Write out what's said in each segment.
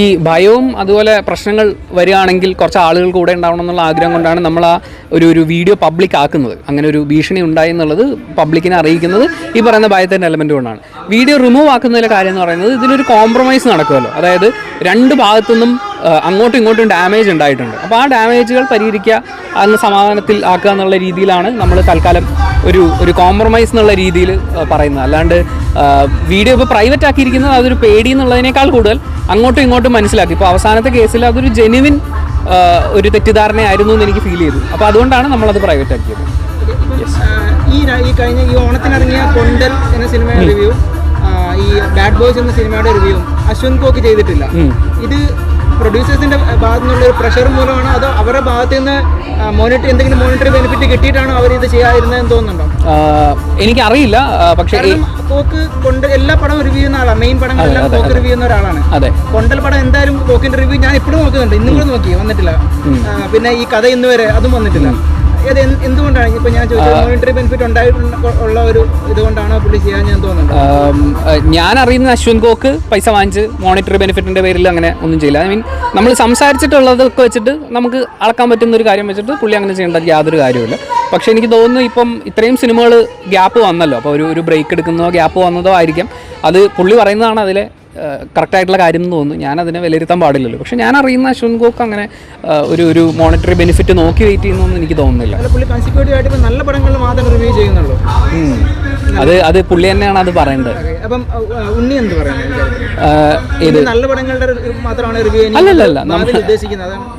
ഈ ഭയവും അതുപോലെ പ്രശ്നങ്ങൾ വരികയാണെങ്കിൽ കുറച്ച് ആളുകൾ കൂടെ ഉണ്ടാവണം എന്നുള്ള ആഗ്രഹം കൊണ്ടാണ് നമ്മൾ ആ ഒരു ഒരു വീഡിയോ പബ്ലിക് ആക്കുന്നത്. അങ്ങനെ ഒരു ഭീഷണി ഉണ്ടായി എന്നുള്ളത് പബ്ലിക്കിനെ അറിയിക്കുന്നത് ഈ പറയുന്ന ഭയത്തിന്റെ എലമെന്റ് കൊണ്ടാണ്. വീഡിയോ റിമൂവ് ആക്കുന്നതിലെ കാര്യം എന്ന് പറയുന്നത് ഇതിലൊരു കോംപ്രമൈസ് നടക്കുമല്ലോ. അതായത് രണ്ട് ഭാഗത്തുനിന്നും അങ്ങോട്ടും ഇങ്ങോട്ടും ഡാമേജ് ഉണ്ടായിട്ടുണ്ട്. അപ്പോൾ ആ ഡാമേജുകൾ പരിഹരിക്കുക അന്ന് സമാധാനത്തിൽ ആക്കുക എന്നുള്ള രീതിയിലാണ് നമ്മൾ തൽക്കാലം ഒരു ഒരു കോംപ്രമൈസ് എന്നുള്ള രീതിയിൽ പറയുന്നത്. അല്ലാണ്ട് വീഡിയോ ഇപ്പോൾ പ്രൈവറ്റ് ആക്കിയിരിക്കുന്നത് അതൊരു പേടി എന്നുള്ളതിനേക്കാൾ കൂടുതൽ അങ്ങോട്ടും ഇങ്ങോട്ടും മനസ്സിലാക്കി. ഇപ്പോൾ അവസാനത്തെ കേസിൽ അതൊരു ജെനുവിൻ ഒരു തെറ്റിദ്ധാരണയായിരുന്നു എന്ന് എനിക്ക് ഫീൽ ചെയ്തു. അപ്പോൾ അതുകൊണ്ടാണ് നമ്മളത് പ്രൈവറ്റ് ആക്കിയത്. ഈ ഈ കഴിഞ്ഞ ഈ ഓണത്തിനിറങ്ങിയ കൊണ്ടൽ എന്ന സിനിമയുടെ റിവ്യൂ ഈ ബാഡ് ബോയ്സ് എന്ന സിനിമയുടെ റിവ്യൂ അശ്വന്ത് കോക്ക് ചെയ്തിട്ടില്ല. ഇത് പ്രൊഡ്യൂസേഴ്സിന്റെ ഭാഗത്തു നിന്നുള്ള ഒരു പ്രഷർ മൂലമാണോ അതോ അവരുടെ ഭാഗത്ത് നിന്ന് മോണിറ്ററി എന്തെങ്കിലും മോണിറ്ററി ബെനിഫിറ്റ് കിട്ടിയിട്ടാണോ അവർ ഇത് ചെയ്യാതിരുന്നതെന്ന് തോന്നുന്നുണ്ടോ? എനിക്കറിയില്ല പക്ഷേ കോക്ക് കൊണ്ട് എല്ലാ പടവും റിവ്യൂ ചെയ്യുന്ന ആളാണ്. മെയിൻ പടങ്ങളെല്ലാം കോക്ക് റിവ്യൂ ചെയ്യുന്ന ഒരാളാണ്. അതെ. കൊണ്ടൽ പടം എന്തായാലും കോക്കിന്റെ റിവ്യൂ ഞാൻ ഇപ്പോഴും നോക്കുന്നുണ്ട്. ഇന്നും കൂടെ നോക്കി വന്നിട്ടില്ല. പിന്നെ ഈ കഥ ഇന്ന് വരെ അതും വന്നിട്ടില്ല. ഇത് എന്ത്- എന്തുകൊണ്ടാണ്? ഇപ്പൊ ഞാൻ ചോദിച്ചത് മോണിറ്ററി ബെനിഫിറ്റ് ഉണ്ടായിട്ടുള്ള ഉള്ള ഒരു ഇതുകൊണ്ടാണോ പുള്ളി ചെയ്യാൻ ഞാൻ തോന്നുന്നുണ്ട്? ആം, ആ, ഞാൻ അറിയുന്ന അശ്വന്ത് ഗോക്ക് പൈസ വാങ്ങിച്ച് മോണിറ്ററി ബെനിഫിറ്റിന്റെ പേരിൽ അങ്ങനെ ഒന്നും ചെയ്യില്ല. ഐ മീൻ നമ്മൾ സംസാരിച്ചിട്ടുള്ളതൊക്കെ വെച്ചിട്ട് നമുക്ക് അളക്കാൻ പറ്റുന്ന ഒരു കാര്യം വെച്ചിട്ട് പുള്ളി അങ്ങനെ ചെയ്യേണ്ട യാതൊരു കാര്യമില്ല പക്ഷേ എനിക്ക് തോന്നുന്നു ഇപ്പം ഇത്രയും സിനിമകൾ ഗ്യാപ്പ് വന്നല്ലോ. അപ്പോൾ ഒരു ഒരു ബ്രേക്ക് എടുക്കുന്നതോ ഗ്യാപ്പ് വന്നതോ ആയിരിക്കാം. അത് പുള്ളി പറയുന്നതാണ് അതിലെ കറക്റ്റ് ആയിട്ടുള്ള കാര്യം എന്ന് തോന്നുന്നു. ഞാൻ അതിനെ വിലയിരുത്താൻ പാടില്ലല്ലോ. പക്ഷേ ഞാൻ അറിയുന്ന അശ്വൻ ഗോക്ക് അങ്ങനെ ഒരു ഒരു മോണിറ്ററി ബെനിഫിറ്റ് നോക്കി വെയിറ്റ് ചെയ്യുന്നൊന്നും എനിക്ക് തോന്നുന്നില്ല. നല്ല പടങ്ങൾ മാത്രം റിവ്യൂ ചെയ്യുന്നുള്ളൂ. അത് അത് പുള്ളി തന്നെയാണ് അത് പറയേണ്ടത്. അല്ലല്ല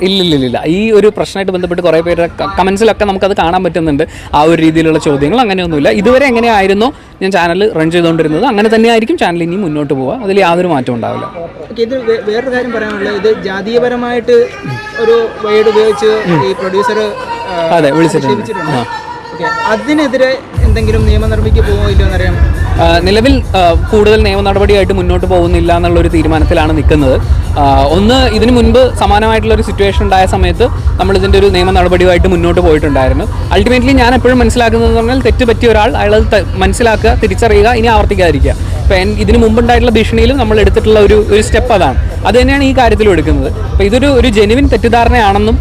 ഇല്ലില്ലില്ല ഈ ഒരു പ്രശ്നമായിട്ട് ബന്ധപ്പെട്ട് കുറേ പേരുടെ കമൻസിലൊക്കെ നമുക്കത് കാണാൻ പറ്റുന്നുണ്ട്. ആ ഒരു രീതിയിലുള്ള ചോദ്യങ്ങൾ അങ്ങനെയൊന്നുമില്ല. ഇതുവരെ എങ്ങനെയായിരുന്നോ? ഞാൻ ചാനൽ റൺ ചെയ്തുകൊണ്ടിരുന്നത്. അങ്ങനെ തന്നെയായിരിക്കും ചാനൽ ഇനി മുന്നോട്ട് പോവുക. അതിൽ യാതൊരു മാറ്റവും ഉണ്ടാവില്ല. ഓക്കെ ഇത് വേറൊരു കാര്യം പറയാനുള്ളത്. ഇത് ജാതീയപരമായിട്ട് ഒരു വേർഡ് ഉപയോഗിച്ച് ഈ പ്രൊഡ്യൂസർ അതെ വിളിച്ചിട്ടുണ്ട്. അതിനെതിരെ എന്തെങ്കിലും നിയമ നിർമ്മിക്ക് പോകുമോ ഇല്ലയോ എന്നറിയാം നിലവിൽ കൂടുതൽ നിയമ നടപടിയായിട്ട് മുന്നോട്ട് പോകുന്നില്ല എന്നുള്ളൊരു തീരുമാനത്തിലാണ് നിൽക്കുന്നത്. ഒന്ന് ഇതിനു മുൻപ് സമാനമായിട്ടുള്ള ഒരു സിറ്റുവേഷൻ ഉണ്ടായ സമയത്ത് നമ്മൾ ഇതിന്റെ ഒരു നിയമ നടപടിയുമായിട്ട് മുന്നോട്ട് പോയിട്ടുണ്ടായിരുന്നു. അൾട്ടിമേറ്റ്ലി ഞാൻ എപ്പോഴും മനസ്സിലാക്കുന്നത് പറഞ്ഞാൽ തെറ്റ് പറ്റിയ ഒരാൾ അയാളത് മനസ്സിലാക്കുക തിരിച്ചറിയുക ഇനി ആവർത്തിക്കാതിരിക്കുക. ഇപ്പം ഇതിന് മുമ്പുണ്ടായിട്ടുള്ള ഭീഷണിയിലും നമ്മൾ എടുത്തിട്ടുള്ള ഒരു ഒരു സ്റ്റെപ്പ് അതാണ്. അത് തന്നെയാണ് ഈ കാര്യത്തിലും എടുക്കുന്നത്. അപ്പോൾ ഇതൊരു ഒരു ജെനുവിൻ തെറ്റിദ്ധാരണയാണെന്നും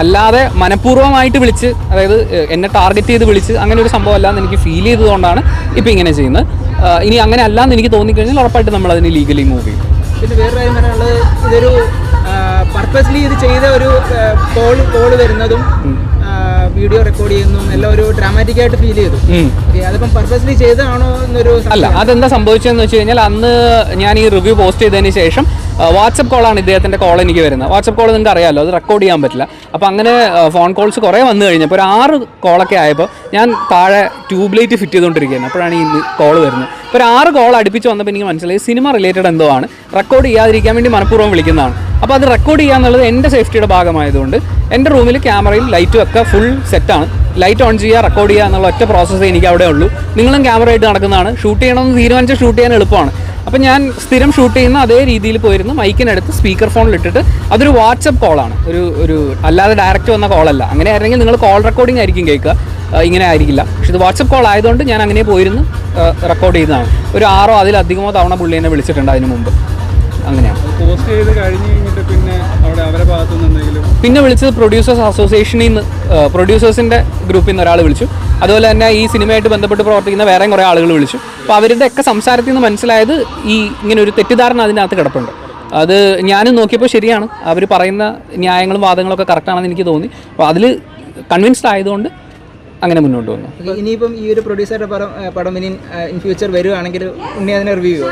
അല്ലാതെ മനഃപൂർവമായിട്ട് വിളിച്ച് അതായത് എന്നെ ടാർഗറ്റ് ചെയ്ത് വിളിച്ച് അങ്ങനെ ഒരു സംഭവം അല്ലാന്ന് എനിക്ക് ഫീൽ ചെയ്തതുകൊണ്ടാണ് ഇപ്പോൾ ഇങ്ങനെ ചെയ്യുന്നത്. ഇനി അങ്ങനെ അല്ലാന്ന് എനിക്ക് തോന്നിക്കഴിഞ്ഞാൽ ഉറപ്പായിട്ട് നമ്മൾ അതിന് ലീഗലി മൂവ് ചെയ്യും. പിന്നെ വേറെ കാര്യം പറയാനുള്ളത് ഇതൊരു പർപ്പസ്ലി ഇത് ചെയ്ത ഒരു കോൾ കോൾ വരുന്നതും വീഡിയോ റെക്കോർഡ് ചെയ്യുന്നു എല്ലാം ഒരു ഡ്രാമാറ്റിക് ആയിട്ട് ഫീൽ ചെയ്തു. അതിപ്പം പർപ്പസ്ലി ചെയ്തതാണോ എന്നൊരു അല്ല അതെന്താ സംഭവിച്ചതെന്ന് വെച്ച് കഴിഞ്ഞാൽ അന്ന് ഞാൻ ഈ റിവ്യൂ പോസ്റ്റ് ചെയ്തതിന് ശേഷം വാട്സപ്പ് കോളാണ് ഇദ്ദേഹത്തിന്റെ കോൾ എനിക്ക് വരുന്നത്. വാട്സപ്പ് കോൾ നിങ്ങൾക്ക് അറിയാമല്ലോ അത് റെക്കോർഡ് ചെയ്യാൻ പറ്റില്ല. അപ്പോൾ അങ്ങനെ ഫോൺ കോൾസ് കുറേ വന്നു കഴിഞ്ഞപ്പോൾ ഒരു ആറ് കോളൊക്കെ ആയപ്പോൾ ഞാൻ താഴെ ട്യൂബ് ലൈറ്റ് ഫിറ്റ് ചെയ്തുകൊണ്ടിരിക്കുകയാണ്. അപ്പോഴാണ് ഈ കോൾ വരുന്നത്. അപ്പോൾ ഒരു ആറ് കോൾ അടുപ്പിച്ച് വന്നപ്പോൾ എനിക്ക് മനസ്സിലായി സിനിമ റിലേറ്റഡ് എന്തോ ആണ്. റെക്കോർഡ് ചെയ്യാതിരിക്കാൻ വേണ്ടി മനഃപൂർവം വിളിക്കുന്നതാണ്. അപ്പോൾ അത് റെക്കോർഡ് ചെയ്യുക എന്നുള്ളത് എന്റെ സേഫ്റ്റിയുടെ ഭാഗമായതുകൊണ്ട് എന്റെ റൂമിൽ ക്യാമറയും ലൈറ്റും ഒക്കെ ഫുൾ സെറ്റാണ് ലൈറ്റ് ഓൺ ചെയ്യുക റെക്കോർഡ് ചെയ്യുക എന്നുള്ള ഒറ്റ പ്രോസസ്സ് എനിക്ക് അവിടെ ഉള്ളൂ. നിങ്ങളും ക്യാമറ ആയിട്ട് നടക്കുന്നതാണ്. ഷൂട്ട് ചെയ്യണമെന്ന് തീരുമാനിച്ച് ഷൂട്ട് ചെയ്യാൻ എളുപ്പമാണ്. അപ്പം ഞാൻ സ്ഥിരം ഷൂട്ട് ചെയ്യുന്ന അതേ രീതിയിൽ പോയിരുന്നു. മൈക്കിനടുത്ത് സ്പീക്കർ ഫോണിൽ ഇട്ടിട്ട് അതൊരു വാട്സപ്പ് കോളാണ് ഒരു ഒരു അല്ലാതെ ഡയറക്റ്റ് വന്ന കോളല്ല അങ്ങനെ ആയിരുന്നെങ്കിൽ നിങ്ങൾ കോൾ റെക്കോർഡിംഗ് ആയിരിക്കും കേൾക്കുക. ഇങ്ങനെ ആയിരിക്കില്ല. പക്ഷെ ഇത് വാട്സപ്പ് കോൾ ആയതുകൊണ്ട് ഞാൻ അങ്ങനെ പോയിരുന്നു. റെക്കോർഡ് ചെയ്തതാണ്. ഒരു ആറോ അതിലധികമോ തവണ പുള്ളി എന്നെ വിളിച്ചിട്ടുണ്ട് അതിന് മുമ്പ്. അങ്ങനെയാണ്. പോസ്റ്റ് ചെയ്ത് കഴിഞ്ഞ് പിന്നെ വിളിച്ചത് പ്രൊഡ്യൂസേഴ്സ് അസോസിയേഷനിൽ നിന്ന് പ്രൊഡ്യൂസേഴ്സിന്റെ ഗ്രൂപ്പിൽ നിന്ന് ഒരാൾ വിളിച്ചു. അതുപോലെ തന്നെ ഈ സിനിമയായിട്ട് ബന്ധപ്പെട്ട് പ്രവർത്തിക്കുന്ന വേറെ കുറേ ആളുകൾ വിളിച്ചു. അപ്പോൾ അവരുടെ ഒക്കെ സംസാരത്തിൽ നിന്ന് മനസ്സിലായത് ഈ ഇങ്ങനെ ഒരു തെറ്റിദ്ധാരണ അതിനകത്ത് കിടപ്പുണ്ട്. അത് ഞാനും നോക്കിയപ്പോൾ ശരിയാണ്. അവർ പറയുന്ന ന്യായങ്ങളും വാദങ്ങളും ഒക്കെ കറക്റ്റാണെന്ന് എനിക്ക് തോന്നി. അപ്പോൾ അതിൽ കൺവിൻസ്ഡ് ആയതുകൊണ്ട് അങ്ങനെ മുന്നോട്ട് വന്നു. ഇനിയിപ്പം ഈ ഒരു പ്രൊഡ്യൂസറുടെ പടം പടം ഇനി ഇൻ ഫ്യൂച്ചർ വരുവാണെങ്കിൽ ഉണ്ണി അതിനെ റിവ്യൂ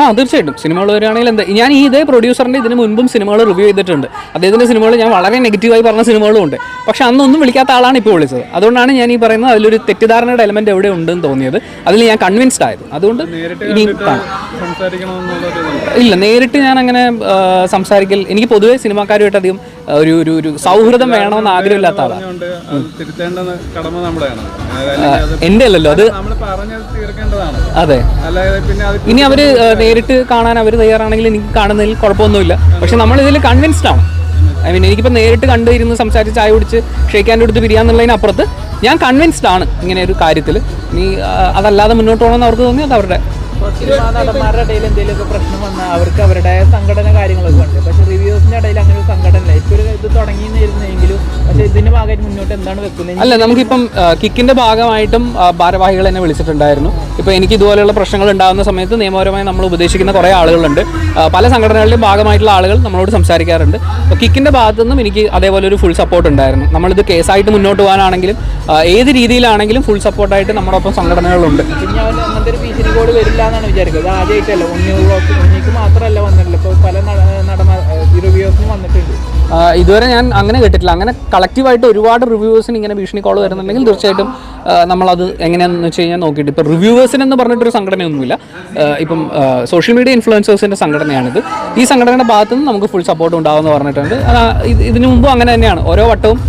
ആ തീർച്ചയായിട്ടും. സിനിമകൾ വരികയാണെങ്കിൽ എന്താ ഞാൻ ഈ ഇതേ പ്രൊഡ്യൂസറിന്റെ ഇതിന് മുൻപും സിനിമകൾ റിവ്യൂ ചെയ്തിട്ടുണ്ട്. അദ്ദേഹത്തിന്റെ സിനിമകൾ ഞാൻ വളരെ നെഗറ്റീവായി പറഞ്ഞ സിനിമകളും ഉണ്ട്. പക്ഷേ അന്നൊന്നും വിളിക്കാത്ത ആളാണ് ഇപ്പോൾ വിളിച്ചത്. അതുകൊണ്ടാണ് ഞാൻ ഈ പറയുന്നത് അതിലൊരു തെറ്റിദ്ധാരണയുടെ എലമെന്റ് എവിടെ ഉണ്ടെന്ന് തോന്നിയത്. അതിൽ ഞാൻ കൺവിൻസ്ഡ് ആയത്. അതുകൊണ്ട് ഇനി ഇല്ല നേരിട്ട് ഞാൻ അങ്ങനെ സംസാരിക്കൽ എനിക്ക് പൊതുവേ സിനിമാക്കാരുമായിട്ട് അധികം ഒരു ഒരു ഒരു സൗഹൃദം വേണമെന്ന് ആഗ്രഹമില്ലാത്ത ആളാണ് എന്റെ അല്ലല്ലോ അത് അതെ ഇനി അവർ നേരിട്ട് കാണാൻ അവർ തയ്യാറാണെങ്കിൽ എനിക്ക് കാണുന്നതിൽ കുഴപ്പമൊന്നുമില്ല. പക്ഷെ നമ്മൾ ഇതിൽ കൺവിൻസ്ഡ് ആണ്. ഐ മീൻ എനിക്കിപ്പോൾ നേരിട്ട് കണ്ടിരുന്ന് സംസാരിച്ച് ചായ കുടിച്ച് ഷെയ്ക്കാന്റെ അടുത്ത് പിരിയാന്നുള്ളതിനപ്പുറത്ത് ഞാൻ കൺവിൻസ്ഡ് ആണ് ഇങ്ങനെ ഒരു കാര്യത്തിൽ ഇനി അതല്ലാതെ മുന്നോട്ട് പോകണമെന്ന് അവർക്ക് തോന്നി അത് അവരുടെ സിനിമാ നടന്മാരുടെ ഇടയിൽ എന്തെങ്കിലുമൊക്കെ പ്രശ്നം വന്നാൽ അവർക്ക് അവരുടെ സംഘടന കാര്യങ്ങളൊക്കെ ഉണ്ട്. പക്ഷെ റിവ്യൂസിന്റെ ഇടയിൽ അങ്ങനെ ഒരു സംഘടന ഇല്ല ഇത് ഒരു ഇത് തുടങ്ങിയിരുന്നെങ്കിലും പക്ഷെ ഇതിന്റെ ഭാഗമായിട്ട് മുന്നോട്ട് എന്താണ് വെക്കുന്നത്? അല്ല നമുക്കിപ്പം കിക്കിന്റെ ഭാഗമായിട്ടും ഭാരവാഹികൾ എന്നെ വിളിച്ചിട്ടുണ്ടായിരുന്നു. ഇപ്പൊ എനിക്ക് ഇതുപോലെയുള്ള പ്രശ്നങ്ങൾ ഉണ്ടാകുന്ന സമയത്ത് നിയമപരമായി നമ്മൾ ഉപദേശിക്കുന്ന കുറേ ആളുകളുണ്ട്. പല സംഘടനകളുടെയും ഭാഗമായിട്ടുള്ള ആളുകൾ നമ്മളോട് സംസാരിക്കാറുണ്ട്. അപ്പോൾ കിക്കിന്റെ ഭാഗത്തു നിന്നും എനിക്ക് അതേപോലെ ഒരു ഫുൾ സപ്പോർട്ട് ഉണ്ടായിരുന്നു. നമ്മളിത് കേസായിട്ട് മുന്നോട്ട് പോകാനാണെങ്കിലും ഏത് രീതിയിലാണെങ്കിലും ഫുൾ സപ്പോർട്ടായിട്ട് നമ്മുടെ ഒപ്പം സംഘടനകളുണ്ട്. കോഡ് വരില്ല എന്നാണ് വിചാരിക്കുന്നത്. ഇത് ആദ്യമായിട്ടല്ല ഉണ്ണി ബ്ലോക്ക് ഉണ്ണിക്ക് മാത്രമല്ല വന്നിട്ടില്ല ഇപ്പോൾ പല നടന്ന റിവ്യൂസിനും വന്നിട്ടുണ്ട്. ഇതുവരെ ഞാൻ അങ്ങനെ കേട്ടിട്ടില്ല. അങ്ങനെ കളക്റ്റീവായിട്ട് ഒരുപാട് റിവ്യൂവേഴ്സിന് ഇങ്ങനെ ഭീഷണി കോൾ വരുന്നുണ്ടെങ്കിൽ തീർച്ചയായിട്ടും നമ്മളത് എങ്ങനെയാണെന്ന് വെച്ച് കഴിഞ്ഞാൽ നോക്കിയിട്ട്. ഇപ്പോൾ റിവ്യൂവേഴ്സിനെന്ന് പറഞ്ഞിട്ടൊരു സംഘടനയൊന്നുമില്ല. ഇപ്പം സോഷ്യൽ മീഡിയ ഇൻഫ്ലുവൻസേഴ്സിന്റെ സംഘടനയാണിത്. ഈ സംഘടനയുടെ ഭാഗത്തു നിന്ന് നമുക്ക് ഫുൾ സപ്പോർട്ട് ഉണ്ടാവുമെന്ന് പറഞ്ഞിട്ടുണ്ട്. ഇത് ഇതിനു മുമ്പും അങ്ങനെ തന്നെയാണ്. ഓരോ വട്ടവും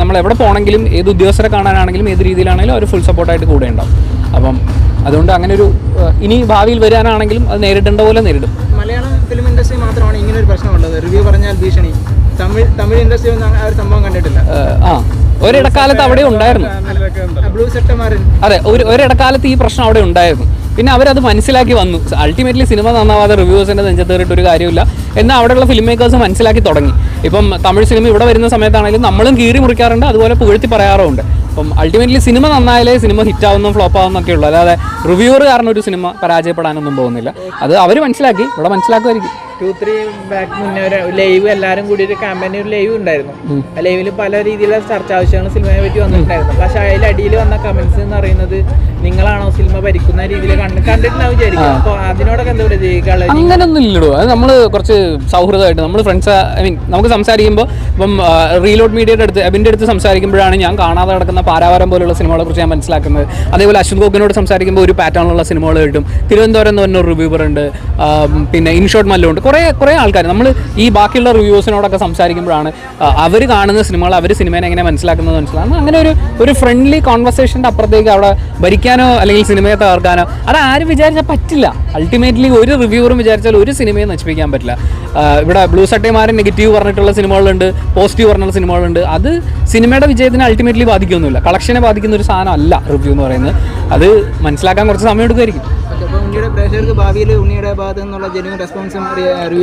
നമ്മൾ എവിടെ പോകണമെങ്കിലും ഏത് ഉദ്യോഗസ്ഥരെ കാണാനാണെങ്കിലും ഏത് രീതിയിലാണെങ്കിലും അവർ ഫുൾ സപ്പോർട്ടായിട്ട് കൂടെ ഉണ്ടാവും അപ്പം അതുകൊണ്ട് അങ്ങനെ ഒരു ഇനി ഭാവിയിൽ വരാനാണെങ്കിലും അത് നേരിടേണ്ട പോലെ നേരിടും മലയാളം ഫിലിം ഇൻഡസ്ട്രി മാത്രമാണ് ഇങ്ങനെ ഒരു പ്രശ്നമുള്ളത് റിവ്യൂ പറഞ്ഞാൽ ഭീഷണി തമിഴ് തമിഴ് ഇൻഡസ്ട്രി ഒന്നും ആ ഒരു സംഭവം കണ്ടിട്ടില്ല ആ, ഒരിടക്കാലത്ത് അവിടെ ഉണ്ടായിരുന്നു അതെ ഒരു ഒരിടക്കാലത്ത് ഈ പ്രശ്നം അവിടെ ഉണ്ടായിരുന്നു പിന്നെ അവരത് മനസ്സിലാക്കി വന്നു. അൾട്ടിമേറ്റ്ലി സിനിമ നന്നാവാതെ റിവ്യൂസിന്റെ നെഞ്ചത്തേറിയിട്ട് ഒരു കാര്യമില്ല എന്നാൽ അവിടെയുള്ള ഫിലിം മേക്കേഴ്സ് മനസ്സിലാക്കി തുടങ്ങി. ഇപ്പം തമിഴ് സിനിമ ഇവിടെ വരുന്ന സമയത്താണെങ്കിലും നമ്മളും കീറി മുറിക്കാറുണ്ട് അതുപോലെ പുകഴ്ത്തി പറയാറുമുണ്ട്. അപ്പം അൾട്ടിമേറ്റ്ലി സിനിമ നന്നായാലേ സിനിമ ഹിറ്റ് ആവുന്നു ഫ്ലോപ്പ് ആവുന്നൊക്കെ ഉള്ളൂ. അല്ലാതെ റിവ്യൂവർ കാരണം ഒരു സിനിമ പരാജയപ്പെടാനൊന്നും പോകുന്നില്ല. അത് അവർ മനസ്സിലാക്കി ഇവിടെ മനസ്സിലാക്കുമായിരിക്കും. ടു ത്രീ ബാക്ക് മുന്നേ ഒരു ലൈവ് എല്ലാവരും കൂടി ഒരു ക്യാമ്പയിൻ ഒരു ലൈവ് ഉണ്ടായിരുന്നു. ആ ലൈവിൽ പല രീതിയിലുള്ള ചർച്ച ആവശ്യങ്ങൾ സിനിമയെ പറ്റി വന്നിട്ടുണ്ടായിരുന്നു. പക്ഷെ അതിൽ അടിയിൽ വന്ന കമന്റ്സ് എന്ന് പറയുന്നത് നിങ്ങളാണോ സിനിമ ഭരിക്കുന്ന രീതിയിൽ കണ്ട് കണ്ടിട്ടുണ്ടാവും വിചാരിക്കും. അപ്പോൾ അതിനോടൊക്കെ എന്താ പറയുക അങ്ങനൊന്നും ഇല്ലടോ അത് നമ്മൾ കുറച്ച് സൗഹൃദമായിട്ട് നമ്മൾ ഫ്രണ്ട്സ് ഐ മീൻ നമുക്ക് സംസാരിക്കുമ്പോൾ ഇപ്പം റീലോഡ് മീഡിയയുടെ അടുത്ത് അബിന്റെ അടുത്ത് സംസാരിക്കുമ്പോഴാണ് ഞാൻ കാണാതെ കിടക്കുന്ന പാരാവാരം പോലുള്ള സിനിമകളെ കുറിച്ച് ഞാൻ മനസ്സിലാക്കുന്നത്. അതേപോലെ അശ്വിൻ ഗോഗിനോട് സംസാരിക്കുമ്പോൾ ഒരു പാറ്റേണുള്ള സിനിമകൾ കിട്ടും. തിരുവനന്തപുരം എന്ന് പറഞ്ഞ റിവ്യൂവർ ഉണ്ട്. പിന്നെ ഇൻഷോട്ട് മല്ലുണ്ട് കുറേ കുറേ ആൾക്കാർ നമ്മൾ ഈ ബാക്കിയുള്ള റിവ്യൂസിനോടൊക്കെ സംസാരിക്കുമ്പോഴാണ് അവർ കാണുന്ന സിനിമകൾ അവർ സിനിമേനെ എങ്ങനെ മനസ്സിലാക്കുന്നത് മനസ്സിലാകുന്നത് അങ്ങനെ ഒരു ഒരു ഫ്രണ്ട്ലി കോൺവെർസേഷന്റെ അപ്പുറത്തേക്ക് അവിടെ ഭരിക്കാനോ അല്ലെങ്കിൽ സിനിമയെ തകർക്കാനോ അത് ആരും വിചാരിച്ചാൽ പറ്റില്ല. അൾട്ടിമേറ്റ്ലി ഒരു റിവ്യൂവറും വിചാരിച്ചാൽ ഒരു സിനിമയെ നശിപ്പിക്കാൻ പറ്റില്ല. ഇവിടെ ബ്ലൂ സട്ടേമാർ നെഗറ്റീവ് പറഞ്ഞിട്ടുള്ള സിനിമകളുണ്ട് പോസിറ്റീവ് പറഞ്ഞിട്ടുള്ള സിനിമകളുണ്ട്. അത് സിനിമയുടെ വിജയത്തിനെ അൾട്ടിമേറ്റ്ലി ബാധിക്കൊന്നുമില്ല. കളക്ഷനെ ബാധിക്കുന്ന ഒരു സാധനമല്ല റിവ്യൂ എന്ന് പറയുന്നത്. അത് മനസ്സിലാക്കാൻ കുറച്ച് സമയം എടുക്കുമായിരിക്കും. പ്രേക്ഷകർക്ക് ഭാവിയിൽ ഉണ്ണിയുടെ ഭാഗത്ത് നിന്നുള്ള ജെന്യൂൻ റെസ്പോൺസും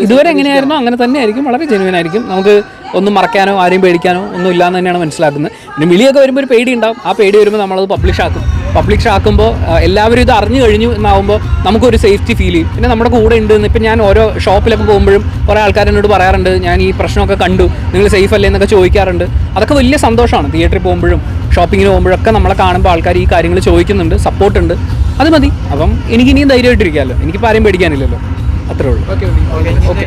ഇതുവരെ എങ്ങനെയായിരുന്നു? അങ്ങനെ തന്നെ ആയിരിക്കും വളരെ ജെനുവൻ ആയിരിക്കും. നമുക്ക് ഒന്നും മറക്കാനോ ആരെയും പേടിക്കാനോ ഒന്നും ഇല്ലാന്ന് തന്നെയാണ് മനസ്സിലാക്കുന്നത്. പിന്നെ വിളിയൊക്കെ വരുമ്പോൾ ഒരു പേടി ഉണ്ടാവും. ആ പേടി വരുമ്പോൾ നമ്മളത് പബ്ലിഷ് ആക്കും. പബ്ലിഷ് ആക്കുമ്പോൾ എല്ലാവരും ഇത് അറിഞ്ഞു കഴിഞ്ഞു എന്നാവുമ്പോൾ നമുക്കൊരു സേഫ്റ്റി ഫീൽ ചെയ്യും. പിന്നെ നമ്മുടെ കൂടെ ഉണ്ട് എന്ന് ഇപ്പം ഞാൻ ഓരോ ഷോപ്പിലൊക്കെ പോകുമ്പോഴും കുറേ ആൾക്കാർ എന്നോട് പറയാറുണ്ട് ഞാൻ ഈ പ്രശ്നമൊക്കെ കണ്ടു നിങ്ങൾ സേഫ് അല്ലേ? എന്നൊക്കെ ചോദിക്കാറുണ്ട്. അതൊക്കെ വലിയ സന്തോഷമാണ് തിയേറ്ററിൽ പോകുമ്പോഴും ഷോപ്പിങ്ങിന് പോകുമ്പോഴൊക്കെ നമ്മളെ കാണുമ്പോൾ ആൾക്കാർ ഈ കാര്യങ്ങൾ ചോദിക്കുന്നുണ്ട് സപ്പോർട്ട് ഉണ്ട്. അത് മതി. അപ്പം എനിക്ക് ഇനിയും ധൈര്യമായിട്ടിരിക്കാമല്ലോ. എനിക്കിപ്പോൾ ആരെയും പേടിക്കാനില്ലല്ലോ. അത്രേ ഉള്ളൂ. ഓക്കെ. ഓക്കെ.